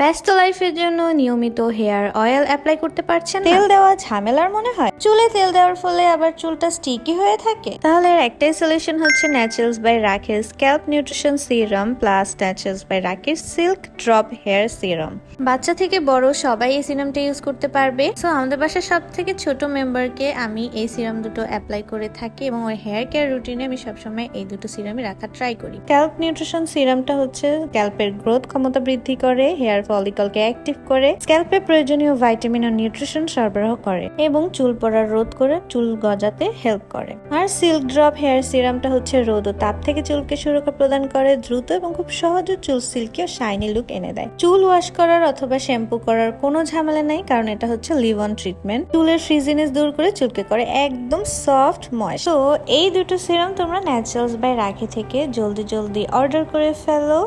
ব্যস্ত লাইফের জন্য নিয়মিত হেয়ার অয়েল অ্যাপ্লাই করতে পারছেন তেল দেওয়া ঝামেলার মনে হয়? চুলে তেল দেওয়ার ফলে আবার চুলটা স্টিকি হয়ে থাকে? তাহলে এর একটাই সলিউশন হচ্ছে naturals by Rakesh scalp nutrition serum plus naturals by Rakesh silk drop hair serum বাচ্চা থেকে বড় সবাই এই সিরামটা ইউজ করতে পারবে। সো আমাদের বাসার সব থেকে ছোট মেম্বারকে আমি এই সিরাম দুটো অ্যাপ্লাই করে থাকি এবং ওর হেয়ার কেয়ার রুটিনে আমি সবসময় এই দুটো সিরামই রাখার ট্রাই করি। ক্যাল্প নিউট্রিশন সিরামটা হচ্ছে স্ক্যাল্পের গ্রোথ ক্ষমতা বৃদ্ধি করে হেয়ার ফলিকলকে অ্যাক্টিভ করে স্ক্যাল্পে প্রয়োজনীয় ভাইটামিন ও নিউট্রিশন সরবরাহ করে এবং চুল পড়ার রোধ করে চুল গজাতে হেল্প করে। আর সিল্ক ড্রপ হেয়ার সিরামটা হচ্ছে রোদ ও তাপ থেকে চুলকে সুরক্ষা প্রদান করে, দ্রুত এবং খুব সহজে চুল সিল্কি ও শাইনি লুক এনে দেয়। চুল ওয়াশ করার অথবা শ্যাম্পু করার কোনো ঝামেলা নাই, কারণ এটা হচ্ছে লিভ অন ট্রিটমেন্ট চুলের ফ্রিজিনেস দূর করে চুলকে করে একদম সফট ময়েস্ট তো এই দুটো সিরাম তোমরা ন্যাচারালস বাই রাখি থেকে জলদি জলদি অর্ডার করে ফেলো।